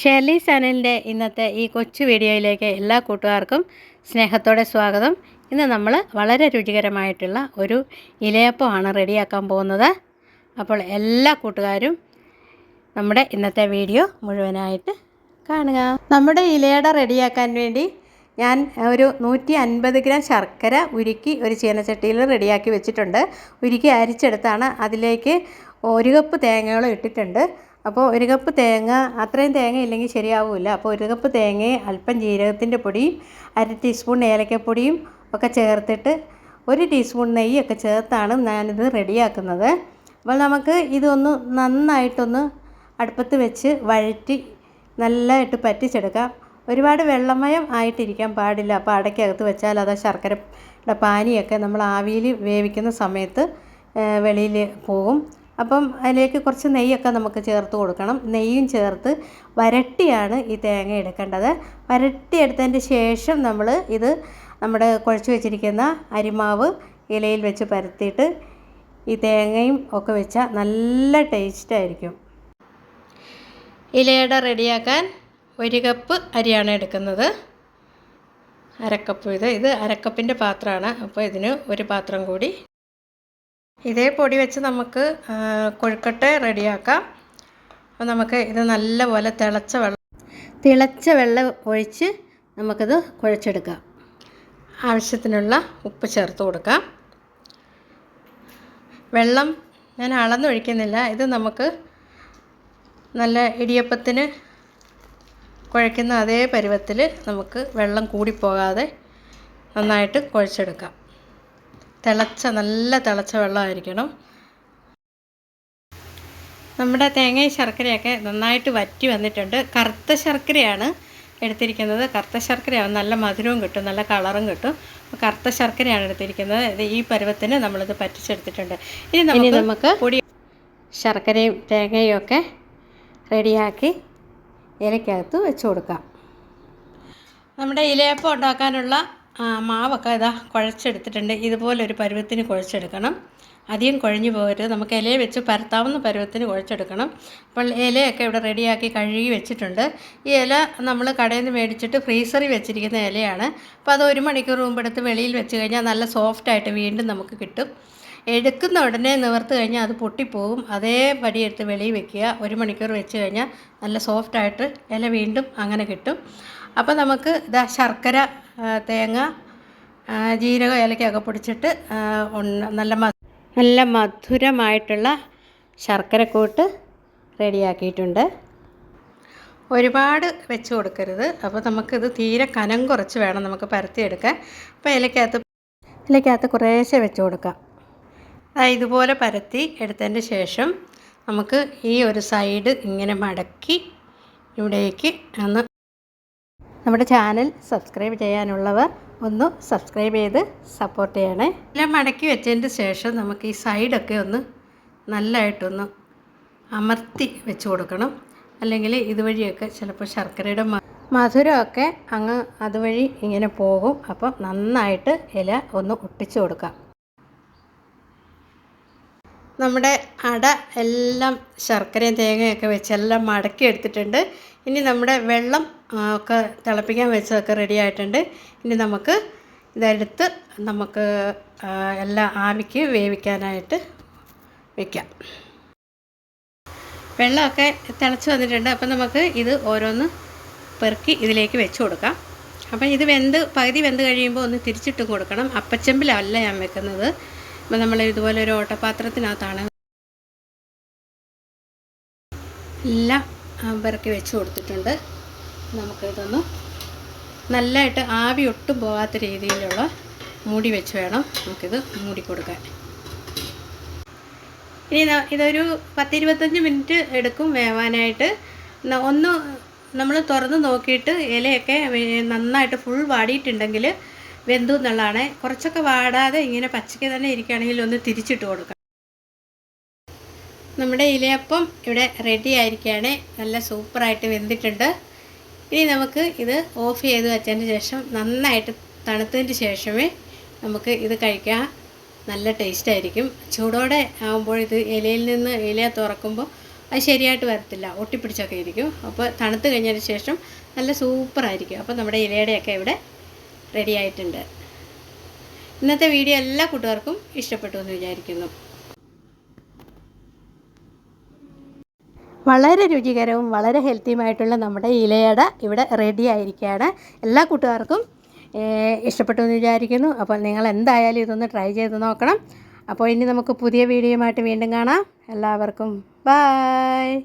Shirley ചാനലിന്റെ ഇന്നത്തെ ഈ കൊച്ചു വീഡിയോയിലേക്ക് എല്ലാ കൂട്ടുകാർക്കും സ്നേഹത്തോടെ സ്വാഗതം. ഇന്ന് നമ്മൾ വളരെ രുചികരമായിട്ടുള്ള ഒരു ഇലയപ്പമാണ് റെഡിയാക്കാൻ പോകുന്നത്. അപ്പോൾ എല്ലാ കൂട്ടുകാരും നമ്മുടെ ഇന്നത്തെ വീഡിയോ മുഴുവനായിട്ട് കാണുക. നമ്മുടെ ഇലയട റെഡിയാക്കാൻ വേണ്ടി ഞാൻ ഒരു നൂറ്റി അൻപത് ഗ്രാം ശർക്കര ഉരുക്കി ഒരു ചീനച്ചട്ടിയിൽ റെഡിയാക്കി വെച്ചിട്ടുണ്ട്. ഉരുക്കി അരിച്ചെടുത്താണ് അതിലേക്ക് ഒരു കപ്പ് തേങ്ങകളും ഇട്ടിട്ടുണ്ട്. അപ്പോൾ ഒരു കപ്പ് തേങ്ങ അത്രയും തേങ്ങ ഇല്ലെങ്കിൽ ശരിയാവില്ല. അപ്പോൾ ഒരു കപ്പ് തേങ്ങയും അല്പം ജീരകത്തിന്റെ പൊടിയും അര ടീസ്പൂൺ ഏലക്കപ്പൊടിയും ഒക്കെ ചേർത്തിട്ട് ഒരു ടീസ്പൂൺ നെയ്യൊക്കെ ചേർത്താണ് ഞാനിത് റെഡിയാക്കുന്നത്. അപ്പോൾ നമുക്ക് ഇതൊന്ന് നന്നായിട്ടൊന്ന് അടുപ്പത്ത് വെച്ച് വഴറ്റി നല്ലതായിട്ട് പറ്റിച്ചെടുക്കാം. ഒരുപാട് വെള്ളമയം ആയിട്ടിരിക്കാൻ പാടില്ല. അപ്പോൾ അടയ്ക്കകത്ത് വെച്ചാൽ അത് ശർക്കരയുടെ പാനിയൊക്കെ നമ്മൾ ആവിയിൽ വേവിക്കുന്ന സമയത്ത് വെളിയിൽ പോകും. അപ്പം അതിലേക്ക് കുറച്ച് നെയ്യൊക്കെ നമുക്ക് ചേർത്ത് കൊടുക്കണം. നെയ്യും ചേർത്ത് വരട്ടിയാണ് ഈ തേങ്ങ എടുക്കേണ്ടത്. വരട്ടി എടുത്തതിന്റെ ശേഷം നമ്മൾ ഇത് നമ്മുടെ കുഴച്ച് വെച്ചിരിക്കുന്ന അരിമാവ് ഇലയിൽ വെച്ച് പരത്തിയിട്ട് ഈ തേങ്ങയും ഒക്കെ വെച്ചാൽ നല്ല ടേസ്റ്റായിരിക്കും ഇലയുടെ റെഡിയാക്കാൻ ഒരു കപ്പ് അരിയാണ് എടുക്കുന്നത്. അരക്കപ്പ് ഇത് ഇത് അരക്കപ്പിന്റെ പാത്രമാണ്. അപ്പോൾ ഇതിന് ഒരു പാത്രം കൂടി ഇതേ പൊടി വെച്ച് നമുക്ക് കൊഴുക്കട്ടെ റെഡിയാക്കാം. അപ്പോൾ നമുക്ക് ഇത് നല്ലപോലെ തിളച്ച വെള്ളം തിളച്ച വെള്ളം ഒഴിച്ച് നമുക്കിത് കുഴച്ചെടുക്കാം. ആവശ്യത്തിനുള്ള ഉപ്പ് ചേർത്ത് കൊടുക്കാം. വെള്ളം ഞാൻ അളന്നൊഴിക്കുന്നില്ല. ഇത് നമുക്ക് നല്ല ഇടിയപ്പത്തിന് കുഴയ്ക്കുന്ന അതേ പരുവത്തിൽ നമുക്ക് വെള്ളം കൂടിപ്പോകാതെ നന്നായിട്ട് കുഴച്ചെടുക്കാം. തിളച്ച നല്ല തിളച്ച വെള്ളമായിരിക്കണം. നമ്മുടെ തേങ്ങയും ശർക്കരയൊക്കെ നന്നായിട്ട് വറ്റി വന്നിട്ടുണ്ട്. കറുത്ത ശർക്കരയാണ് എടുത്തിരിക്കുന്നത്. കറുത്ത ശർക്കരയാണ് നല്ല മധുരവും കിട്ടും നല്ല കളറും കിട്ടും. കറുത്ത ശർക്കരയാണ് എടുത്തിരിക്കുന്നത്. ഇത് ഈ പരുവത്തിന് നമ്മളിത് പറ്റിച്ചെടുത്തിട്ടുണ്ട്. ഇനി നമുക്ക് നമുക്ക് പൊടി ശർക്കരയും തേങ്ങയും ഒക്കെ റെഡിയാക്കി ഇലയ്ക്കകത്ത് വെച്ച് കൊടുക്കാം. നമ്മുടെ ഇലയപ്പം ഉണ്ടാക്കാനുള്ള മാവൊക്കെ ഇതാ കുഴച്ചെടുത്തിട്ടുണ്ട്. ഇതുപോലൊരു പരുവത്തിന് കുഴച്ചെടുക്കണം. അധികം കുഴഞ്ഞു പോകരുത്. നമുക്ക് ഇലയെ വെച്ച് പരത്താവുന്ന പരുവത്തിന് കുഴച്ചെടുക്കണം. അപ്പോൾ ഇലയൊക്കെ ഇവിടെ റെഡിയാക്കി കഴുകി വെച്ചിട്ടുണ്ട്. ഈ ഇല നമ്മൾ കടയിൽ നിന്ന് മേടിച്ചിട്ട് ഫ്രീസറിൽ വെച്ചിരിക്കുന്ന ഇലയാണ്. അപ്പോൾ അത് ഒരു മണിക്കൂർ മുമ്പ് എടുത്ത് വെളിയിൽ വെച്ച് കഴിഞ്ഞാൽ നല്ല സോഫ്റ്റായിട്ട് വീണ്ടും നമുക്ക് കിട്ടും. എടുക്കുന്ന ഉടനെ നിവർത്ത് കഴിഞ്ഞാൽ അത് പൊട്ടിപ്പോകും. അതേ പടി എടുത്ത് വെളിയിൽ വെക്കുക. ഒരു മണിക്കൂർ വെച്ച് കഴിഞ്ഞാൽ നല്ല സോഫ്റ്റായിട്ട് ഇല വീണ്ടും അങ്ങനെ കിട്ടും. അപ്പോൾ നമുക്ക് ഇതാ ശർക്കര തേങ്ങ ജീരക ഏലക്കൊക്കെ പൊടിച്ചിട്ട് നല്ല നല്ല മധുരമായിട്ടുള്ള ശർക്കരക്കൂട്ട് റെഡിയാക്കിയിട്ടുണ്ട്. ഒരുപാട് വെച്ച് കൊടുക്കരുത്. അപ്പോൾ നമുക്കിത് തീരെ കനം കുറച്ച് വേണം നമുക്ക് പരത്തിയെടുക്കാൻ. അപ്പോൾ ഇലക്കകത്ത് ഇലക്കകത്ത് കുറേശ്ശെ വെച്ച് കൊടുക്കാം. ഇതുപോലെ പരത്തി എടുത്തതിന് ശേഷം നമുക്ക് ഈ ഒരു സൈഡ് ഇങ്ങനെ മടക്കി ഇവിടേക്ക് ഒന്ന് നമ്മുടെ ചാനൽ സബ്സ്ക്രൈബ് ചെയ്യാനുള്ളവർ ഒന്ന് സബ്സ്ക്രൈബ് ചെയ്ത് സപ്പോർട്ട് ചെയ്യണേ. എല്ലാം മടക്കി വെച്ചതിന് ശേഷം നമുക്ക് ഈ സൈഡൊക്കെ ഒന്ന് നല്ലതായിട്ടൊന്ന് അമർത്തി വെച്ച് കൊടുക്കണം. അല്ലെങ്കിൽ ഇതുവഴിയൊക്കെ ചിലപ്പോൾ ശർക്കരയുടെ മധുരമൊക്കെ അങ്ങ് അതുവഴി ഇങ്ങനെ പോകും. അപ്പോൾ നന്നായിട്ട് ഇല ഒന്ന് ഒട്ടിച്ചു കൊടുക്കാം. നമ്മുടെ അട എല്ലാം ശർക്കരയും തേങ്ങയൊക്കെ വെച്ച് എല്ലാം മടക്കി എടുത്തിട്ടുണ്ട്. ഇനി നമ്മുടെ വെള്ളം ഒക്കെ തിളപ്പിക്കാൻ വെച്ചതൊക്കെ റെഡി ആയിട്ടുണ്ട്. ഇനി നമുക്ക് ഇതെടുത്ത് നമുക്ക് എല്ലാം ആവിക്ക് വേവിക്കാനായിട്ട് വെക്കാം. വെള്ളമൊക്കെ തിളച്ച് വന്നിട്ടുണ്ട്. അപ്പം നമുക്ക് ഇത് ഓരോന്ന് പെറുക്കി ഇതിലേക്ക് വെച്ച് കൊടുക്കാം. അപ്പം ഇത് വെന്ത് പകുതി വെന്ത് കഴിയുമ്പോൾ ഒന്ന് തിരിച്ചിട്ട് കൊടുക്കണം. അപ്പച്ചമ്പിലല്ല ഞാൻ വെക്കുന്നത്. അപ്പം നമ്മൾ ഇതുപോലെ ഒരു ഓട്ടപാത്രത്തിനകത്താണ് എല്ലാം പെറുക്കി വെച്ച് കൊടുത്തിട്ടുണ്ട്. നമുക്കിതൊന്ന് നല്ലതായിട്ട് ആവി ഒട്ടും പോകാത്ത രീതിയിലുള്ള മൂടി വെച്ച് വേണം നമുക്കിത് മൂടി കൊടുക്കാൻ. ഇനി ഇതൊരു പത്തിരുപത്തഞ്ച് മിനിറ്റ് എടുക്കും വേവാനായിട്ട്. ഒന്ന് നമ്മൾ തുറന്ന് നോക്കിയിട്ട് ഇലയൊക്കെ നന്നായിട്ട് ഫുൾ വാടിയിട്ടുണ്ടെങ്കിൽ വെന്തു എന്നുള്ളതാണ്. കുറച്ചൊക്കെ വാടാതെ ഇങ്ങനെ പച്ചയ്ക്ക് തന്നെ ഇരിക്കുകയാണെങ്കിൽ ഒന്ന് തിരിച്ചിട്ട് കൊടുക്കാം. നമ്മുടെ ഇലയപ്പം ഇവിടെ റെഡി ആയിരിക്കുകയാണ്. നല്ല സൂപ്പറായിട്ട് വെന്തിട്ടുണ്ട്. ഇനി നമുക്ക് ഇത് ഓഫ് ചെയ്ത് വെച്ചതിന് ശേഷം നന്നായിട്ട് തണുത്തതിന് ശേഷമേ നമുക്ക് ഇത് കഴിക്കാം. നല്ല ടേസ്റ്റ് ആയിരിക്കും. ചൂടോടെ ആകുമ്പോൾ ഇത് ഇലയിൽ നിന്ന് ഇല തുറക്കുമ്പോൾ അത് ശരിയായിട്ട് വരത്തില്ല. ഒട്ടിപ്പിടിച്ചൊക്കെ ഇരിക്കും. അപ്പോൾ തണുത്ത് കഴിഞ്ഞതിന് ശേഷം നല്ല സൂപ്പറായിരിക്കും അപ്പോൾ നമ്മുടെ ഇലയുടെയൊക്കെ ഇവിടെ റെഡി ആയിട്ടുണ്ട് ഇന്നത്തെ വീഡിയോ എല്ലാ കൂട്ടുകാർക്കും ഇഷ്ടപ്പെട്ടു എന്ന് വിചാരിക്കുന്നു. വളരെ രുചികരവും വളരെ ഹെൽത്തിയുമായിട്ടുള്ള നമ്മുടെ ഇലയട ഇവിടെ റെഡി ആയിരിക്കുകയാണ് എല്ലാ കൂട്ടുകാർക്കും ഇഷ്ടപ്പെട്ടു എന്ന് വിചാരിക്കുന്നു. അപ്പോൾ നിങ്ങൾ എന്തായാലും ഇതൊന്ന് ട്രൈ ചെയ്ത് നോക്കണം. അപ്പോൾ ഇനി നമുക്ക് പുതിയ വീഡിയോയുമായിട്ട് വീണ്ടും കാണാം. എല്ലാവർക്കും ബായ്.